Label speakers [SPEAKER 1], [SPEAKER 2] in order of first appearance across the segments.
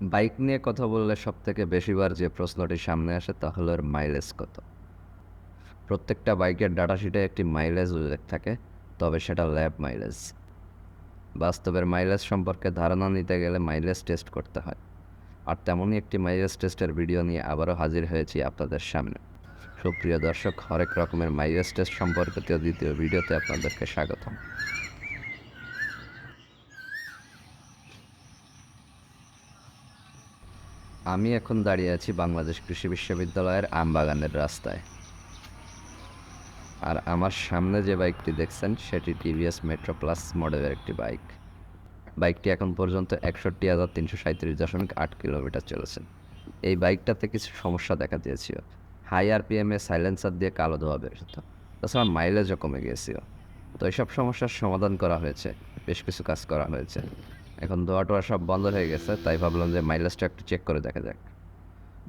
[SPEAKER 1] Bike নিয়ে কথা বললে সব থেকে বেশিবার যে প্রশ্নটি সামনে আসে তা হলো এর মাইলেজ কত? প্রত্যেকটা বাইকের ডাটা শিটে একটি মাইলেজ উল্লেখ থাকে, তবে সেটা ল্যাব মাইলেজ বাস্তবের মাইলেজ সম্পর্কে ধারণা নিতে গেলে মাইলেজ টেস্ট করতে হয়। আর তেমনই একটি মাইলেজ টেস্টের ভিডিও নিয়ে আবারও হাজির হয়েছি আপনাদের সামনে। সুপ্রিয় দর্শক, হরেক রকমের মাইলেজ টেস্ট সম্পর্কিত দ্বিতীয় ভিডিওতে আপনাদেরকে স্বাগতম। আমি এখন দাঁড়িয়ে আছি বাংলাদেশ কৃষি বিশ্ববিদ্যালয়ের আমবাগানের রাস্তায়। আর আমার সামনে যে বাইকটি দেখছেন, সেটি টিভিএস মেট্রো প্লাস মডেলের একটি বাইক। বাইকটি এখন পর্যন্ত একষট্টি হাজার তিনশো সাঁত্রিশ দশমিক আট কিলোমিটার চলেছে। এই বাইকটাতে কিছু সমস্যা দেখা দিয়েছিল। হাই আরপিএমে সাইলেন্সার দিয়ে কালো ধোয়া বেরোত তাছাড়া মাইলেজও কমে গিয়েছিল। তো এইসব সমস্যার সমাধান করা হয়েছে। বেশ কিছু কাজ করা হয়েছে। এখন ধোয়া টোয়া সব বন্ধ হয়ে গেছে, তাই ভাবলাম যে মাইলেজটা একটু চেক করে দেখা যাক।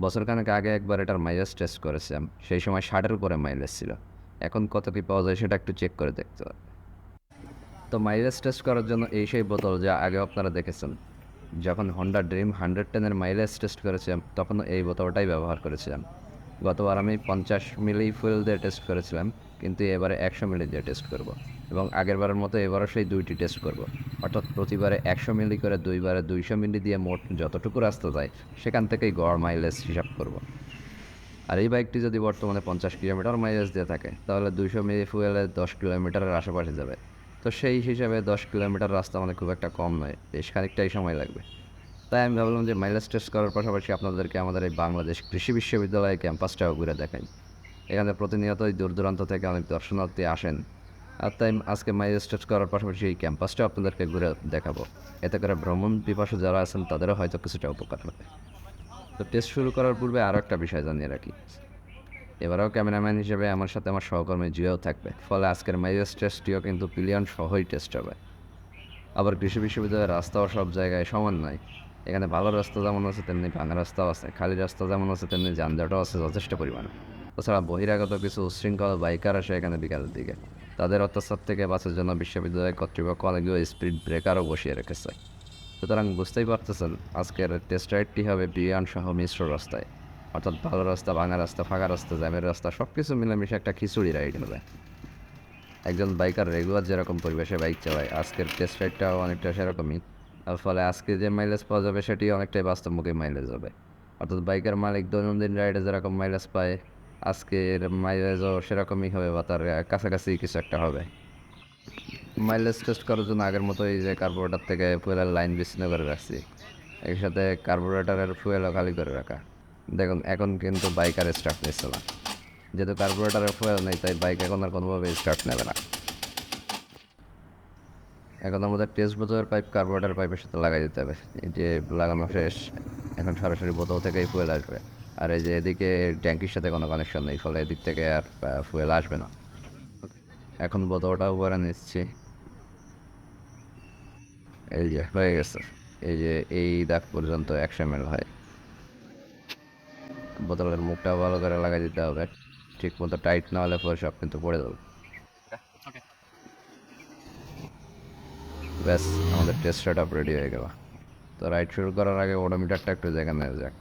[SPEAKER 1] বছরখানেক আগে একবার এটার মাইলেজ টেস্ট করেছিলাম, সেই সময় ষাটের উপরে মাইলেজ ছিল। এখন কত কী পাওয়া যায় সেটা একটু চেক করে দেখতে হবে। তো মাইলেজ টেস্ট করার জন্য এই সেই বোতল যা আগে আপনারা দেখেছেন। যখন হন্ডা ড্রিম হান্ড্রেড টেনের মাইলেজ টেস্ট করেছিলাম, তখন এই বোতলটাই ব্যবহার করেছিলাম। গতবার আমি পঞ্চাশ মিলি ফুয়েল দিয়ে টেস্ট করেছিলাম, কিন্তু এবারে একশো মিলি দিয়ে টেস্ট করব। এবং আগেরবারের মতো এবারও সেই দুইটি টেস্ট করব। অর্থাৎ প্রতিবারে একশো মিলি করে দুইবারে দুইশো মিলি দিয়ে মোট যতটুকু রাস্তা যায়, সেখান থেকেই গড় মাইলেজ হিসাব করব। আর এই বাইকটি যদি বর্তমানে পঞ্চাশ কিলোমিটার মাইলেজ দিয়ে থাকে, তাহলে দুইশো মিলি ফুয়েলে দশ কিলোমিটারের আশেপাশে যাবে। তো সেই হিসাবে দশ কিলোমিটার রাস্তা মানে খুব একটা কম নয়, বেশ খানিকটাই সময় লাগবে। তাই আমি ভাবলাম যে মাইলেজ টেস্ট করার পাশাপাশি আপনাদেরকে আমাদের এই বাংলাদেশ কৃষি বিশ্ববিদ্যালয়ের ক্যাম্পাসটাও ঘুরে দেখাই। এখানে প্রতিনিয়তই দূর দূরান্ত থেকে অনেক দর্শনার্থী আসেন। আর তাই আজকে টেস্ট করার পাশাপাশি এই ক্যাম্পাসটা আপনাদেরকে ঘুরে দেখাবো। এতে করে ভ্রমণ পিপাসু যারা আছেন, তাদেরও হয়তো কিছুটা উপকার হবে। তো টেস্ট শুরু করার পূর্বে আরও একটা বিষয় জানিয়ে রাখি। এবারেও ক্যামেরাম্যান হিসেবে আমার সাথে আমার সহকর্মী জিও থাকবে। ফলে আজকের মাইলেজ টেস্টটিও কিন্তু পিলিয়ন সহই টেস্ট হবে। আবার কৃষি বিশ্ববিদ্যালয়ের রাস্তাও সব জায়গায় সমান নয়। এখানে ভালো রাস্তা যেমন আছে, তেমনি ভাঙা রাস্তাও আছে, খালি রাস্তা যেমন আছে, তেমনি যানজটও আছে যথেষ্ট পরিমাণে। তাছাড়া বহিরাগত কিছু উশৃঙ্খল বাইকার আসে এখানে বিকালের দিকে। তাদের অত্যাচার থেকে বাঁচার জন্য বিশ্ববিদ্যালয় কর্তৃপক্ষ অনেকগুলো স্পিড ব্রেকারও বসিয়ে রেখেছে। সুতরাং বুঝতেই পারতেছেন, আজকের টেস্ট রাইডটি হবে বিয়ান সহ মিশ্র রাস্তায়। অর্থাৎ ভালো রাস্তা, ভাঙা রাস্তা, ফাঁকা রাস্তা, জ্যামের রাস্তা সব কিছু মিলেমিশে একটা খিচুড়ি রাইড হবে। একজন বাইকার রেগুলার যেরকম পরিবেশে বাইক চালায়, আজকের টেস্ট রাইডটাও অনেকটা সেরকমই। তার ফলে আজকে যে মাইলেজ পাওয়া যাবে সেটি অনেকটাই বাস্তবমুখী মাইলেজ হবে। অর্থাৎ বাইকের মালিক দৈনন্দিন রাইডে যেরকম মাইলেজ পায় আজকের মাইলেজও সেরকমই হবে বা তার কাছাকাছি কিছু একটা হবে। মাইলেজ টেস্ট করার জন্য আগের মতোই যে কার্বোরেটার থেকে ফুয়েলের লাইন বিচ্ছিন্ন করে রাখছি। এর সাথে কার্বোরেটারের ফুয়েলও খালি করে রাখা। দেখুন, এখন কিন্তু বাইক আর স্টার্ট নিচ্ছে না। যেহেতু কার্বোরেটারের ফুয়েল নেই, তাই বাইক এখন আর কোনোভাবে স্টার্ট নেবে না। এখন আমাদের টেস্ট বোতলের পাইপ কার্বোরেটার পাইপের সাথে লাগাই দিতে হবে। যে লাগানো শেষ, এখন সরাসরি বোতল থেকেই ফুয়েল আসবে। আর এই যে এদিকে ট্যাঙ্কির সাথে কোনো কানেকশন নেই ফলে এদিক থেকে আর ফুয়েল আসবে না। এখন বোতলটা উপরে নিচ্ছি। এই যে হয়ে গেছে। এই যে এই দাগ পর্যন্ত একশো এম হয়। বোতলের মুখটা ভালো করে লাগাই দিতে হবে। ঠিক মতো টাইট না হলে পরে সব কিন্তু পড়ে যাবে। ব্যাস আমাদের টেস্ট সেট আপ রেডি হয়ে গেল। তো রাইড শুরু করার আগে ওডোমিটারটা একটু জায়গা নেওয়া যাক।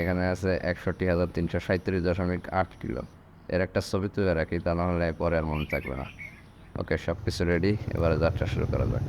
[SPEAKER 1] এখানে আছে একষট্টি হাজার তিনশো সাঁত্রিশ দশমিক আট কিলো। এর একটা ছবি তুলে রাখি, তা নাহলে পরে আর মনে থাকবে না। ওকে সব কিছু রেডি এবারে যাত্রা শুরু করা যাক।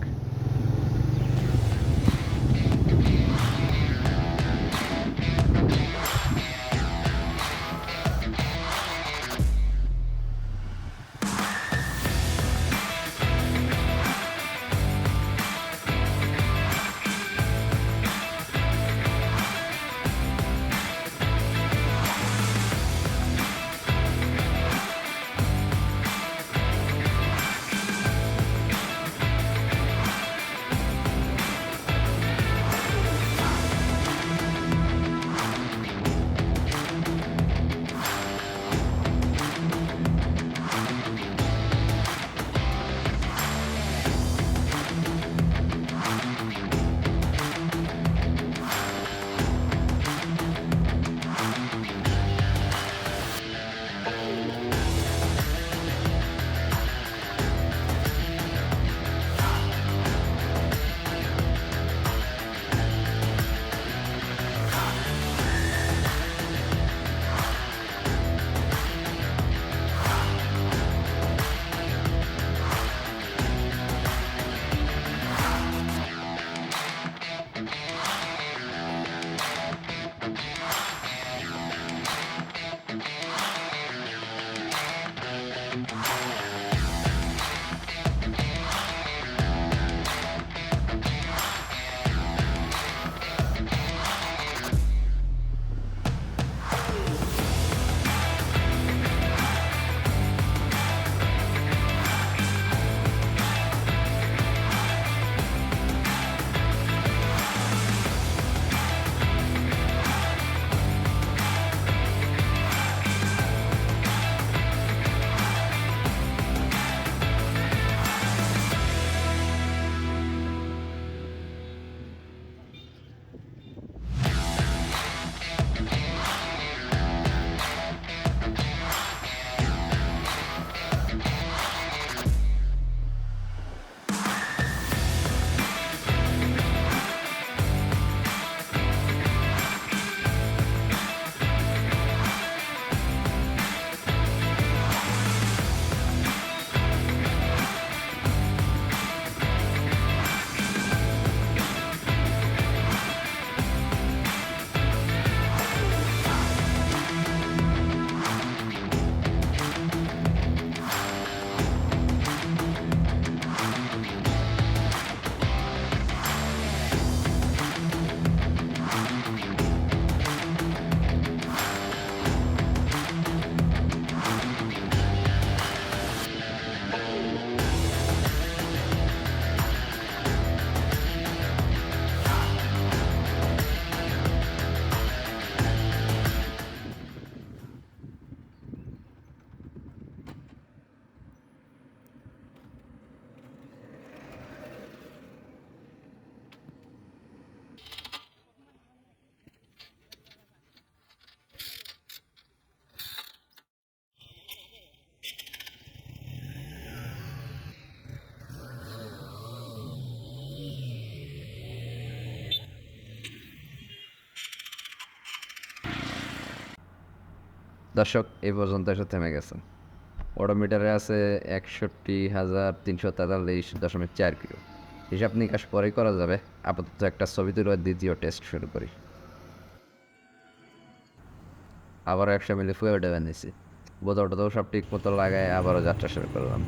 [SPEAKER 1] দর্শক এই পর্যন্ত এসে থেমে গেছে ওডোমিটারে আছে একষট্টি হাজার তিনশো তেতাল্লিশ দশমিক চার কিলো। হিসাব নিকাশ পরেই করা যাবে। আপাতত একটা ছবি তুলে দ্বিতীয় টেস্ট শুরু করি। আবারও একশো মিলি ফুয়ে ডেবে নিয়েছি বোতল তো সব ঠিক মতো লাগায় আবারও যাত্রা শুরু করলাম।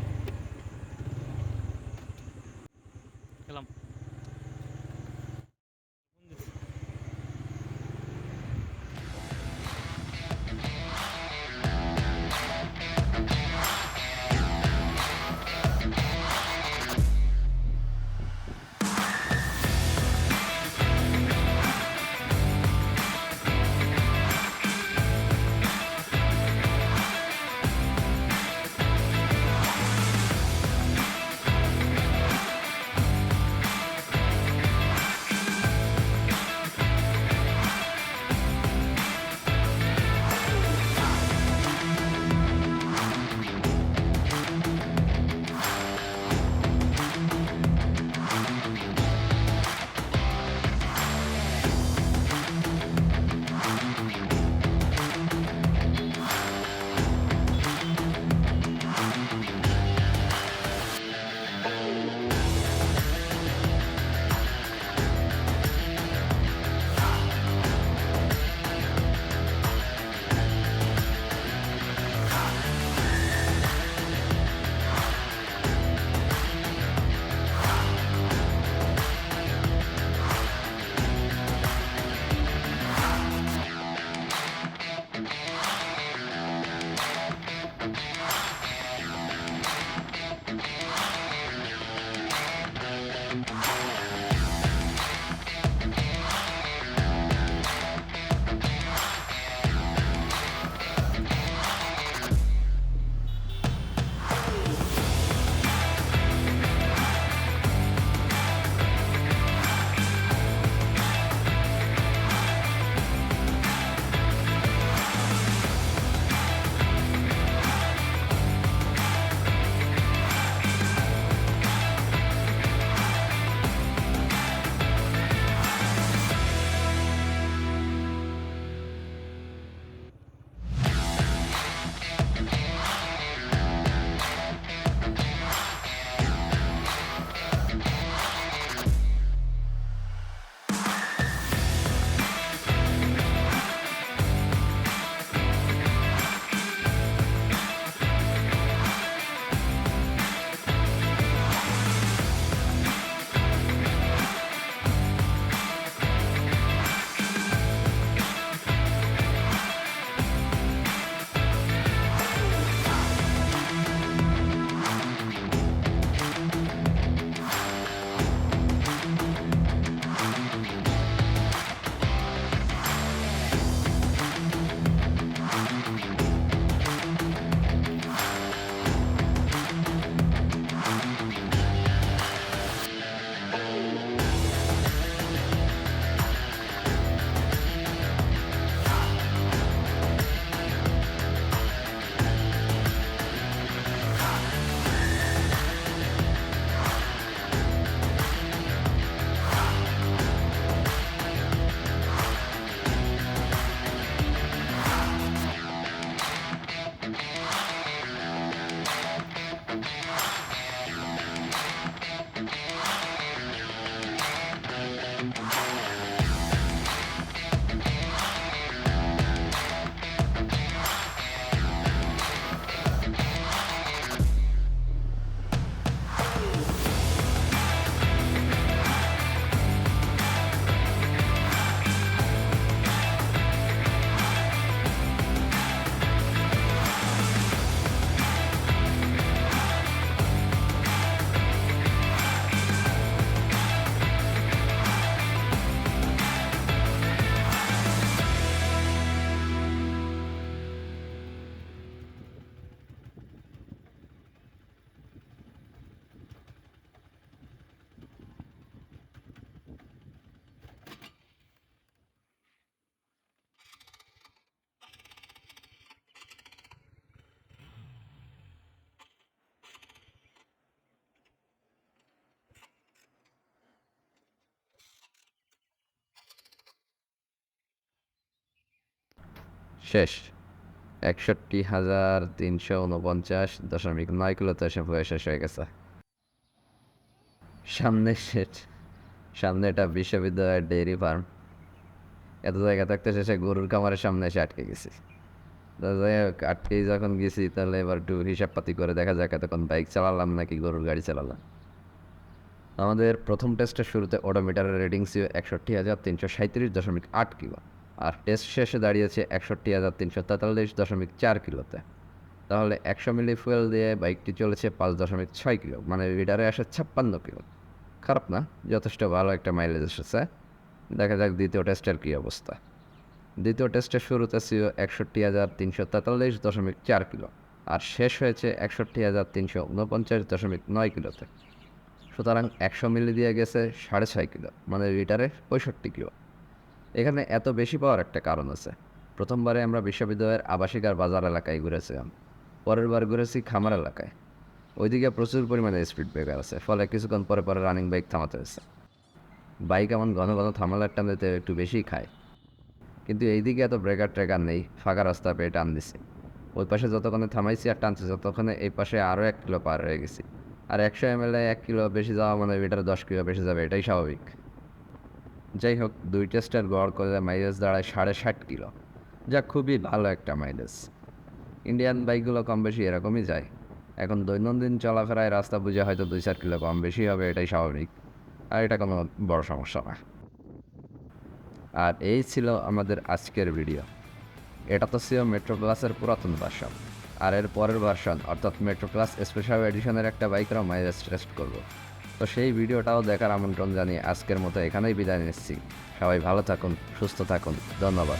[SPEAKER 1] শেষ। একষট্টি হাজার তিনশো উনপঞ্চাশ দশমিক নয় কিলোতে এসে বয়ে শেষ হয়ে গেছে। সামনে শেষ। সামনে এটা বিশ্ববিদ্যালয়ের ডেয়ারি ফার্ম। এত জায়গা থাকতে শেষে গরুর খামারের সামনে এসে আটকে গেছি। যাই হোক আটকে যখন গেছি, তাহলে এবার একটু হিসাব পাতি করে দেখা যাক এতক্ষণ বাইক চালালাম নাকি গরুর গাড়ি চালালাম। আমাদের প্রথম টেস্টের শুরুতে ওডোমিটারের রেটিং ছিল একষট্টি হাজার তিনশো সাঁত্রিশ দশমিক আট কিলো। আর টেস্ট শেষে দাঁড়িয়েছে একষট্টি হাজার তিনশো তেতাল্লিশ দশমিক চার কিলোতে। তাহলে একশো মিলি ফুয়েল দিয়ে বাইকটি চলেছে পাঁচ দশমিক ছয় কিলো মানে লিটারে আসে ছাপ্পান্ন কিলো। খারাপ না, যথেষ্ট ভালো একটা মাইলেজ এসেছে। দেখা যাক দ্বিতীয় টেস্টের কী অবস্থা। দ্বিতীয় টেস্টের শুরুতে ছিল একষট্টি হাজার তিনশো তেতাল্লিশ দশমিক চার কিলো, আর শেষ হয়েছে একষট্টি হাজার তিনশো উনপঞ্চাশ দশমিক নয় কিলোতে। সুতরাং একশো মিলি দিয়ে গেছে সাড়ে ছয় কিলো মানে লিটারে পঁয়ষট্টি কিলো। এখানে এত বেশি পাওয়ার একটা কারণ আছে। প্রথমবারে আমরা বিশ্ববিদ্যালয়ের আবাসিক আর বাজার এলাকায় ঘুরেছিলাম। পরের বার ঘুরেছি খামার এলাকায়। ওইদিকে প্রচুর পরিমাণে স্পিড ব্রেকার আছে, ফলে কিছুক্ষণ পরে পরে রানিং বাইক থামাতে হয়েছে। বাইক এমন ঘন ঘন থামালার টান দিতে একটু বেশিই খায়। কিন্তু এইদিকে এত ব্রেকার ট্রেকার নেই, ফাঁকা রাস্তা পেয়ে টান দিছি। ওই পাশে যতক্ষণে থামাইছি আর টানছি, ততক্ষণে এই পাশে আরও এক কিলো পার হয়ে গেছি। আর একশো এম এল এক কিলো বেশি যাওয়া মানে এটার দশ কিলো বেশি যাবে, এটাই স্বাভাবিক। যাই হোক দুই টেস্টের গড় করে মাইলেজ দাঁড়ায় সাড়ে ষাট কিলো। যা খুবই ভালো একটা মাইলেজ। ইন্ডিয়ান বাইকগুলো কম বেশি এরকমই যায়। এখন দৈনন্দিন চলাফেরায় রাস্তা বুঝে হয়তো দুই চার কিলো কম বেশি হবে, এটাই স্বাভাবিক। আর এটা কোনো বড় সমস্যা না। আর এই ছিল আমাদের আজকের ভিডিও। এটা তো ছিল মেট্রো প্লাসের পুরাতন ভার্সন। আর এর পরের ভার্সন, অর্থাৎ মেট্রো প্লাস স্পেশাল এডিশনের একটা বাইকেরও মাইলেজ টেস্ট করব। তো সেই ভিডিওটাও দেখার আমন্ত্রণ জানিয়ে আজকের মতো এখানেই বিদায় নিচ্ছি। সবাই ভালো থাকুন, সুস্থ থাকুন। ধন্যবাদ।